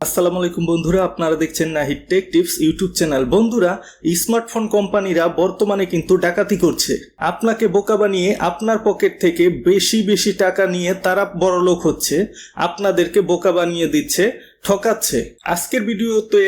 আসসালামু আলাইকুম বন্ধুরা, আপনারা দেখছেন Nahid tech tips YouTube channel. বন্ধুরা স্মার্টফোন কোম্পানিরা বর্তমানে কিন্তু ডাকাতি করছে। আপনাকে বোকা বানিয়ে আপনার পকেট থেকে বেশি বেশি টাকা নিয়ে তারা বড়লোক হচ্ছে, আপনাদেরকে বোকা বানিয়ে দিচ্ছে, ঠকাচ্ছে। আজকের ভিডিওতে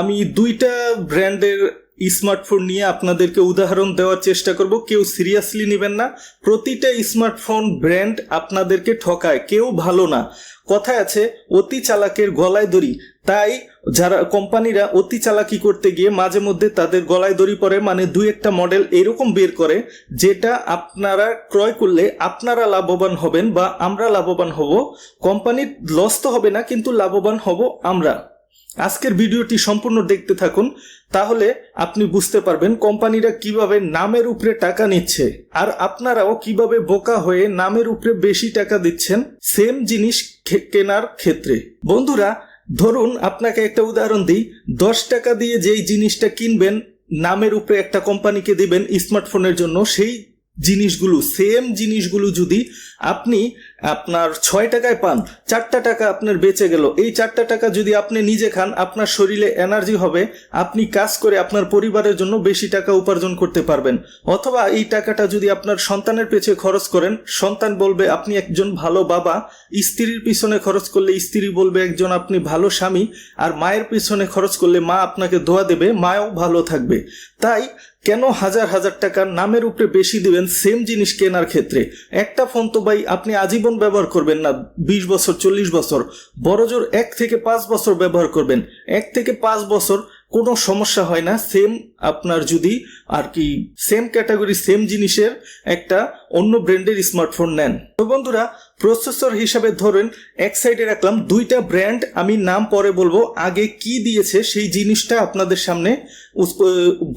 আমি দুইটা ব্র্যান্ডের স্মার্টফোন নিয়ে আপনাদেরকে উদাহরণ দেওয়ার চেষ্টা করব। কেউ সিরিয়াসলি নেবেন না। প্রতিটা স্মার্টফোন ব্র্যান্ড আপনাদেরকে ঠকায়, কেউ ভালো না। কথায় আছে, অতি চালাকের গলায় দড়ি। তাই যারা, কোম্পানিরা অতি চালাকি করতে গিয়ে মাঝে মধ্যে তাদের গলায় দড়ি পরে মানে দুই একটা মডেল এরকম বের করে, যেটা আপনারা ক্রয় করলে আপনারা লাভবান হবেন বা আমরা লাভবান হব। কোম্পানির লস তো হবে না, কিন্তু লাভবান হব আমরা। আজকের ভিডিওটি সম্পূর্ণ দেখতে থাকুন, তাহলে আপনি বুঝতে পারবেন কোম্পানিরা কীভাবে নামের উপরে টাকা নিচ্ছে। আর আপনারাও কীভাবে বোকা হয়ে নামের উপরে বেশি টাকা দিচ্ছেন, সেম জিনিস কেনার ক্ষেত্রে। বন্ধুরা, ধরুন আপনাকে একটা উদাহরণ দিই, দশ টাকা দিয়ে যেই জিনিসটা কিনবেন, নামের উপরে একটা কোম্পানিকে দিবেন স্মার্টফোনের জন্য, সেই জিনিসগুলো, সেম জিনিসগুলো যদি আপনি আপনার ছয় টাকায় পান, চারটা টাকা আপনার বেঁচে গেল। এই চারটা টাকা যদি আপনি নিজে খান, আপনার শরীরে এনার্জি হবে, আপনি কাজ করে আপনার পরিবারের জন্য বেশি টাকা উপার্জন করতে পারবেন। অথবা এই টাকাটা যদি আপনার সন্তানের পেছে খরচ করেন, সন্তান বলবে, আপনি একজন ভালো বাবা। স্ত্রীর পিছনে খরচ করলে স্ত্রী বলবে, একজন আপনি ভালো স্বামী। আর মায়ের পিছনে খরচ করলে মা আপনাকে দোয়া দেবে, মাও ভালো থাকবে। তাই কেন হাজার হাজার টাকার নামের উপরে বেশি দিবেন, সেম জিনিস কেনার ক্ষেত্রে? একটা ফোন তো ভাই, আপনি আজীবন ব্যবহার করবেন না, বিশ বছর, চল্লিশ বছর। বড়জোর এক থেকে পাঁচ বছর ব্যবহার করবেন। এক থেকে পাঁচ বছর কোনো সমস্যা হয় না সেম আপনার যদি আর কি সেম ক্যাটাগরি সেম জিনিসের একটা অন্য ব্র্যান্ডের স্মার্টফোন নেন। তো বন্ধুরা প্রসেসর হিসাবে ধরেন এক সাইডে রাখলাম, দুইটা ব্র্যান্ড আমি নাম পরে বলব, আগে কি দিয়েছে সেই জিনিসটা আপনাদের সামনে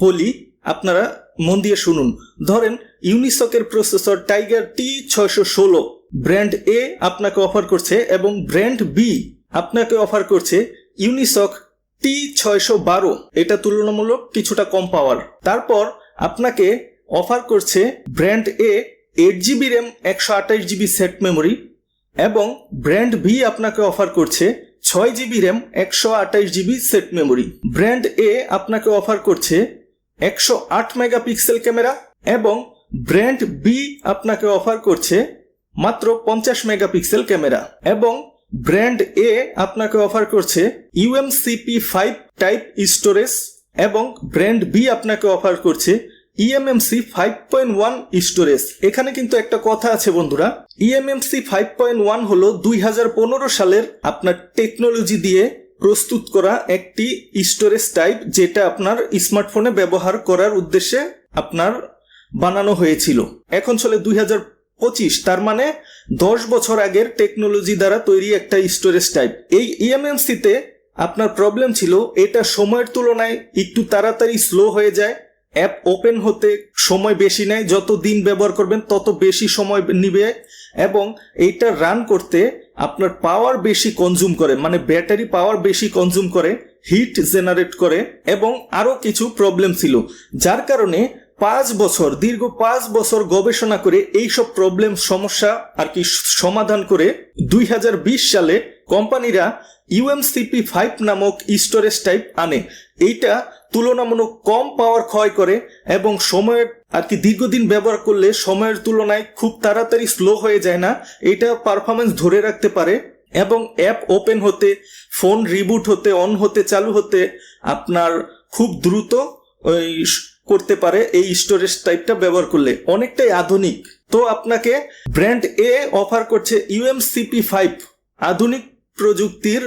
বলি, আপনারা মন দিয়ে শুনুন। ধরেন ইউনিসকের প্রসেসর টাইগার টি ছয়শো ষোলো। ব্র্যান্ড এ আপনাকে অফার করছে এবং ব্র্যান্ড বি আপনাকে অফার করছে ইউনিসক টি ছয়শো বারো। এটা তুলনামূলক কিছুটা কম পাওয়ার। তারপর আপনাকে অফার করছে brand A eight GB RAM একশো আঠাশ জিবি সেট মেমোরি এবং ব্র্যান্ড বি আপনাকে অফার করছে ছয় জিবি র্যাম একশো আঠাশ GB set memory. Brand A আপনাকে অফার করছে একশো আট মেগাপিক্সেল ক্যামেরা এবং ব্র্যান্ড বি আপনাকে অফার করছে মাত্র পঞ্চাশ মেগাপিক্সেল ক্যামেরা এবং ব্র্যান্ড এ আপনাকে অফার করছে ইউএমসিপি ফাইভ টাইপ স্টোরেজ এবং ব্র্যান্ড বি আপনাকে অফার করছে eMMC five point one storage এখানে কিন্তু একটা কথা আছে বন্ধুরা ইএমএমসি ফাইভ পয়েন্ট ওয়ান হলো দুই হাজার পনেরো সালের আপনার টেকনোলজি দিয়ে প্রস্তুত করা একটি স্টোরেজ টাইপ যেটা আপনার স্মার্টফোনে ব্যবহার করার উদ্দেশ্যে আপনার বানানো হয়েছিল। এখন চলে দুই হাজার পঁচিশ, তার মানে দশ বছর আগের টেকনোলজি দ্বারা তৈরি একটা স্টোরেজ টাইপ এই E ইএমএমসিতে আপনার প্রবলেম ছিল, এটা সময়ের তুলনায় একটু তাড়াতাড়ি স্লো হয়ে যায় অ্যাপ ওপেন হতে সময় বেশি নেয়, যত দিন ব্যবহার করবেন তত বেশি সময় নিবে, এবং এইটা রান করতে আপনার পাওয়ার বেশি কনজিউম করে মানে ব্যাটারি পাওয়ার বেশি কনজিউম করে হিট জেনারেট করে, এবং আরও কিছু প্রবলেম ছিল। যার কারণে পাঁচ বছর, দীর্ঘ পাঁচ বছর গবেষণা করে এইসব প্রবলেম সমস্যা আর কি সমাধান করে দুই হাজার বিশ সালে কোম্পানিরা ইউএমসিপি ফাইভ নামক স্টোরেজ টাইপ আনে। এইটা তুলনামূলক কম পাওয়ার ক্ষয় করে এবং সময়ের আর কি দীর্ঘদিন ব্যবহার করলে সময়ের তুলনায় খুব তাড়াতাড়ি স্লো হয়ে যায় না। এটা পারফরমেন্স ধরে রাখতে পারে এবং অ্যাপ ওপেন হতে ফোন রিবুট হতে অন হতে, চালু হতে আপনার খুব দ্রুত ওই করতে পারে, এই স্টোরেজ টাইপটা ব্যবহার করলে। অনেকটাই আধুনিক। তো আপনাকে ব্র্যান্ড এ অফার করছে ইউএমসিপি ফাইভ আধুনিক প্রযুক্তির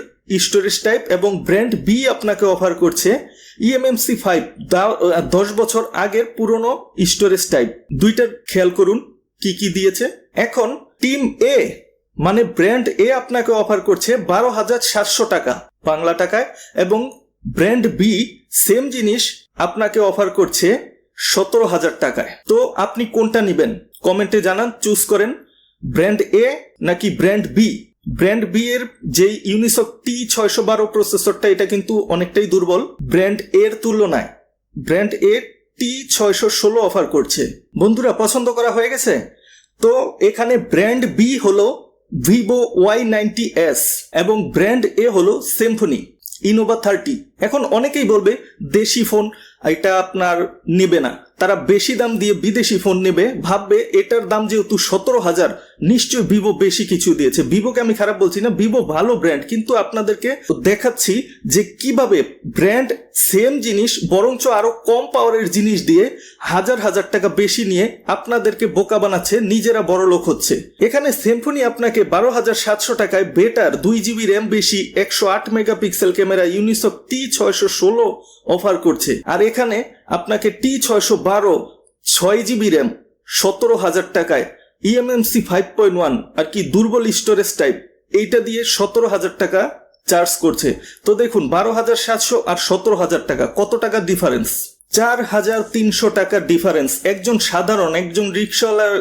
স্টোরেজ টাইপ এবং ব্র্যান্ড বি আপনাকে অফার করছে ইএমএমসি ফাইভ দশ বছর আগের পুরনো স্টোরেজ টাইপ দুইটার খেয়াল করুন, কি কি দিয়েছে। এখন টিম এ মানে ব্র্যান্ড এ আপনাকে অফার করছে বারো হাজার সাতশো টাকা বাংলা টাকায় এবং ব্র্যান্ড বি সেম জিনিস আপনাকে অফার করছে সতেরো হাজার টাকায়। তো আপনি কোনটা নেবেন? কমেন্টে জানান চুজ করেন। ব্র্যান্ড এ নাকি ব্র্যান্ড বি ব্র্যান্ড বি এর যেই ইউনিসক টি ছয়শো বারো প্রসেসরটা এটা কিন্তু অনেকটাই দুর্বল। ব্র্যান্ড এর তুলনায়, ব্র্যান্ড এ টি ছয়শো ষোলো অফার করছে। বন্ধুরা, পছন্দ করা হয়ে গেছে? তো এখানে ব্র্যান্ড বি হলো ভিভো ওয়াই নাইনটি এস এবং ব্র্যান্ড এ হলো সিম্ফনি ইনোভা থার্টি এখন অনেকেই বলবে দেশি ফোন এটা আপনার নেবে না। তারা বেশি দাম দিয়ে বিদেশি ফোন নেবে, ভাববে এটার দাম যেহেতু সতেরো হাজার, নিশ্চয়ই ভিভো বেশি কিছু দিয়েছে। ভিভোকে আমি খারাপ বলছি না ভিভো ভালো ব্র্যান্ড কিন্তু আপনাদেরকে দেখাচ্ছি যে কীভাবে ব্র্যান্ড সেম জিনিস, বরঞ্চ আরও কম পাওয়ারের জিনিস দিয়ে হাজার হাজার টাকা বেশি নিয়ে আপনাদেরকে বোকা বানাচ্ছে, নিজেরা বড় লোক হচ্ছে। এখানে সিম্ফনি আপনাকে বারো হাজার সাতশো টাকায় বেটার দুই জিবি র্যাম বেশি, একশো আট মেগাপিক্সেল ক্যামেরা ইউনিসক টি ছয়শো ষোলো অফার করছে। আর এখানে আপনাকে টি ছয়শো বারো, ছয় জিবি র্যাম, সতেরো হাজার টাকায় ইএমএমসি ফাইভ পয়েন্ট ওয়ান আর কি দুর্বল স্টোরেজ টাইপ এইটা দিয়ে সতেরো হাজার টাকা চার্জ করছে। তো দেখুন, বারো হাজার সাতশো আর সতেরো হাজার টাকা, কত টাকা ডিফারেন্স চার হাজার তিনশো টাকার ডিফারেন্স একজন সাধারণ, একজন রিক্সাওয়ালার,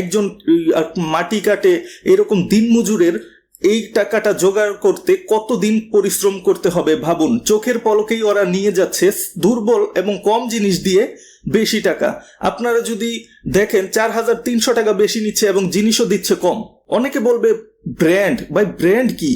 একজন মাটি কাটে, এরকম দিনমজুরের এই টাকাটা জোগাড় করতে কতদিন পরিশ্রম করতে হবে ভাবুন। চোখের পলকেই ওরা নিয়ে যাচ্ছে দুর্বল এবং কম জিনিস দিয়ে বেশি টাকা। আপনারা যদি দেখেন চার হাজার তিনশো টাকা বেশি নিচ্ছে এবং জিনিসও দিচ্ছে কম। অনেকে বলবে, ব্র্যান্ড? বাই ব্র্যান্ড কি?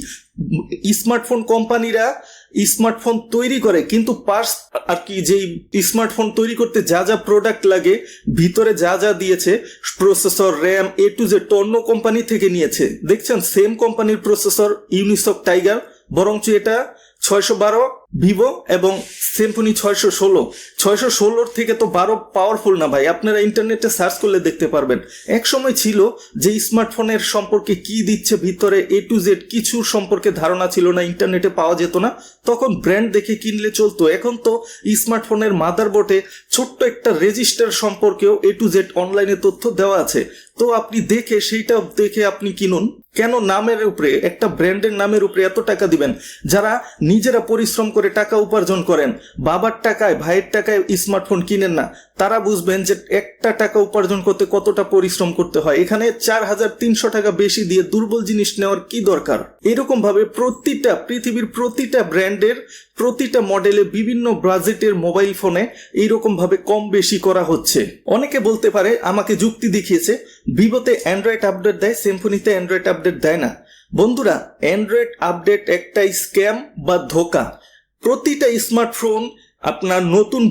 স্মার্টফোন কোম্পানিরা স্মার্টফোন তৈরি করে, কিন্তু পার্স আর কি যেই স্মার্টফোন তৈরি করতে যা যা প্রোডাক্ট লাগে, ভিতরে যা যা দিয়েছে processor RAM A to Z অন্য কোম্পানি থেকে নিয়েছে। দেখছেন সেম কোম্পানির প্রসেসর ইউনিসক টাইগার বরঞ্চ এটা ছয়শো বারো ভিভো এবং সিম্ফনি ছয়শো ষোলো। ছয়শো ষোলোর থেকে তো বারো পাওয়ারফুল না ভাই। আপনারা ইন্টারনেটে সার্চ করলে দেখতে পারবেন। এক সময় ছিল যে স্মার্টফোনের সম্পর্কে কি দিচ্ছে ভিতরে এ টু জেড কিছুর সম্পর্কে ধারণা ছিল না ইন্টারনেটে পাওয়া যেত না। তখন ব্র্যান্ড দেখে কিনলে চলতো। এখন তো স্মার্টফোনের মাদার মাদারবোর্ডে ছোট্ট একটা রেজিস্টার সম্পর্কেও এ টু জেড অনলাইনে তথ্য দেওয়া আছে। তো আপনি দেখে সেইটা দেখে আপনি কিনুন। কেন নামের উপরে, একটা ব্র্যান্ডের নামের উপরে এত টাকা দিবেন? যারা নিজেরা পরিশ্রম করে টাকা উপার্জন করেন। বাবার টাকায়, ভাইয়ের টাকায় স্মার্টফোন কিনেন না। তারা বুঝবেন যে একটা টাকা উপার্জন করতে কতটা পরিশ্রম করতে হয়। এখানে চার হাজার তিনশো টাকা বেশি দিয়ে দুর্বল জিনিস নেওয়ার কি দরকার? এরকম ভাবে প্রতিটা, পৃথিবীর প্রতিটা ব্র্যান্ডের, প্রতিটা মডেলে বিভিন্ন বাজেটের মোবাইল ফোনে এইরকম ভাবে কম বেশি করা হচ্ছে। অনেকে বলতে পারে, আমাকে যুক্তি দেখিয়েছে, ভিভোতে অ্যান্ড্রয়েড আপডেট দেয়, সিম্ফনিতে অ্যান্ড্রয়েড আপডেট দেয় না। বন্ধুরা, অ্যান্ড্রয়েড আপডেট একটা স্ক্যাম বা ধোকা। প্রতিটা স্মার্টফোন আপনার নতুন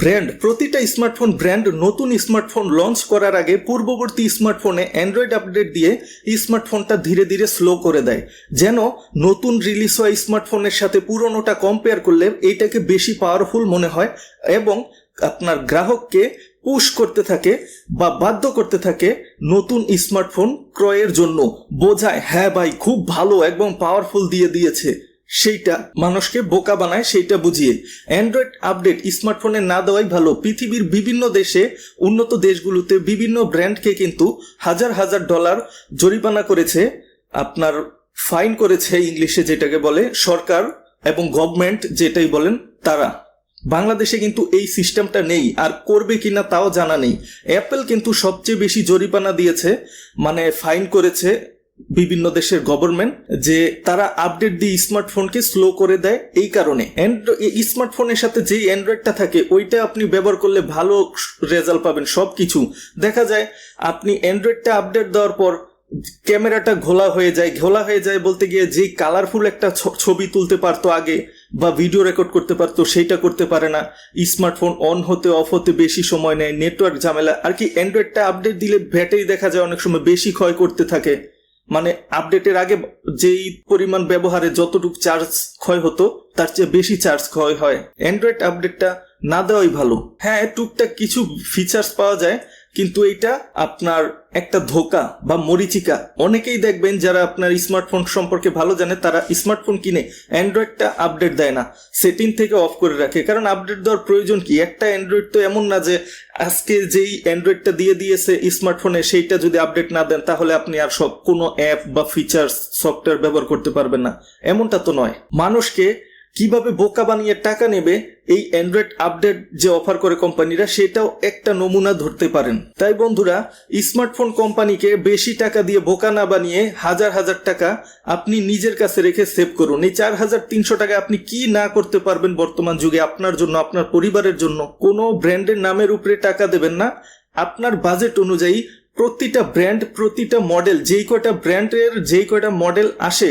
ব্র্যান্ড, প্রতিটা স্মার্টফোন ব্র্যান্ড নতুন স্মার্টফোন লঞ্চ করার আগে পূর্ববর্তী স্মার্টফোনে অ্যান্ড্রয়েড আপডেট দিয়ে স্মার্টফোনটা ধীরে ধীরে স্লো করে দেয়। যেন নতুন রিলিজ হওয়া স্মার্টফোনের সাথে পুরনোটা কম্পেয়ার করলে এইটাকে বেশি পাওয়ারফুল মনে হয় এবং আপনার গ্রাহককে পুশ করতে থাকে বা বাধ্য করতে থাকে নতুন স্মার্টফোন ক্রয়ের জন্য। বোঝায় হ্যাঁ ভাই, খুব ভালো একদম পাওয়ারফুল দিয়ে দিয়েছে। সেইটা মানুষকে বোকা বানায়, সেইটা বুঝিয়ে। অ্যান্ড্রয়েড আপডেট স্মার্টফোনে না দেওয়াই ভালো। পৃথিবীর বিভিন্ন দেশে উন্নত দেশগুলোতে বিভিন্ন ব্র্যান্ডকে কিন্তু হাজার হাজার ডলার জরিমানা করেছে, আপনার ফাইন করেছে ইংলিশে যেটাকে বলে সরকার এবং গভর্নমেন্ট যেটাই বলেন তারা। বাংলাদেশে কিন্তু এই সিস্টেমটা নেই, আর করবে কিনা তাও জানা নেই। অ্যাপেল কিন্তু সবচেয়ে বেশি জরিমানা দিয়েছে মানে ফাইন করেছে বিভিন্ন দেশের গভর্নমেন্ট যে তারা আপডেট দিয়ে স্মার্টফোনকে স্লো করে দেয়, এই কারণে। স্মার্টফোনের সাথে যেই অ্যান্ড্রয়েডটা থাকে, ওইটা আপনি ব্যবহার করলে ভালো রেজাল্ট পাবেন সব কিছু দেখা যায়, আপনি অ্যান্ড্রয়েডটা আপডেট দেওয়ার পর ক্যামেরাটা ঘোলা হয়ে যায়, ঘোলা হয়ে যায় বলতে গিয়ে যেই কালারফুল একটা ছবি তুলতে পারতো আগে বা ভিডিও রেকর্ড করতে পারতো, সেইটা করতে পারে না। স্মার্টফোন অন হতে অফ হতে বেশি সময় নেয় নেটওয়ার্ক ঝামেলা। আর কি অ্যান্ড্রয়েডটা আপডেট দিলে ব্যাটারি দেখা যায় অনেক সময় বেশি ক্ষয় করতে থাকে। মানে আপডেটের আগে যেই পরিমাণ ব্যবহারে যতটুকু চার্জ ক্ষয় হতো, তার চেয়ে বেশি চার্জ ক্ষয় হয়। অ্যান্ড্রয়েড আপডেটটা না দেওয়াই ভালো। হ্যাঁ টুকটাক কিছু ফিচার্স পাওয়া যায় কিন্তু এটা আপনার একটা ধোকা বা মরিচিকা। অনেকেই দেখবেন যারা আপনার স্মার্টফোন সম্পর্কে ভালো জানে, তারা স্মার্টফোন কিনে অ্যান্ড্রয়েডটা আপডেট দেয় না। সেটিং থেকে অফ করে রাখে। কারণ আপডেট দেওয়ার প্রয়োজন কি? একটা অ্যান্ড্রয়েড তো এমন না যে আজকে যেই অ্যান্ড্রয়েডটা দিয়ে দিয়েছে স্মার্টফোনে, সেইটা যদি আপডেট না দেন, তাহলে আপনি আর সব কোনো অ্যাপ বা ফিচার্স, সফটওয়্যার ব্যবহার করতে পারবেন না। এমনটা তো নয়। মানুষকে কীভাবে বোকা বানিয়ে টাকা নেবে এই অ্যান্ড্রয়েড আপডেট যে অফার করে কোম্পানিরা, সেটাও একটা নমুনা ধরতে পারেন। তাই বন্ধুরা, স্মার্টফোন কোম্পানিকে বেশি টাকা দিয়ে বোকা না বানিয়ে হাজার হাজার টাকা আপনি নিজের কাছে রেখে সেভ করুন। এই চার হাজার তিনশো টাকা আপনি কি না করতে পারবেন বর্তমান যুগে? আপনার জন্য, আপনার পরিবারের জন্য। কোনো ব্র্যান্ডের নামের উপরে টাকা দেবেন না। আপনার বাজেট অনুযায়ী প্রতিটা ব্র্যান্ড, প্রতিটা মডেল, যেই কয়টা ব্র্যান্ডের, যেই কয়টা মডেল আসে,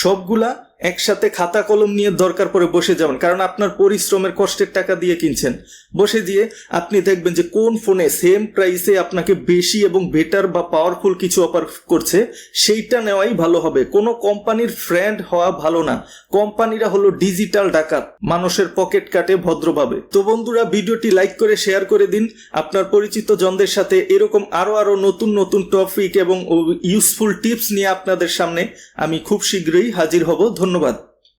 সবগুলা একসাথে খাতা কলম নিয়ে দরকার পরে বসে যাবেন, কারণ আপনার পরিশ্রমের কষ্টের টাকা দিয়ে কিনছেন। বসে দিয়ে আপনি দেখবেন যে কোন ফোনে সেম প্রাইসে আপনাকে বেশি এবং বেটার বা পাওয়ারফুল কিছু অফার করছে, সেইটা নেওয়াই ভালো হবে। কোনো কোম্পানির ফ্রেন্ড হওয়া ভালো না। কোম্পানিরা হলো ডিজিটাল ডাকাত, মানুষের পকেট কাটে ভদ্রভাবে। তো বন্ধুরা, ভিডিওটি লাইক করে শেয়ার করে দিন। আপনার পরিচিত জনদের সাথে এরকম আরও আরও নতুন নতুন টপিক এবং ইউজফুল টিপস নিয়ে আপনাদের সামনে আমি খুব শীঘ্রই হাজির হব। ধন্যবাদ।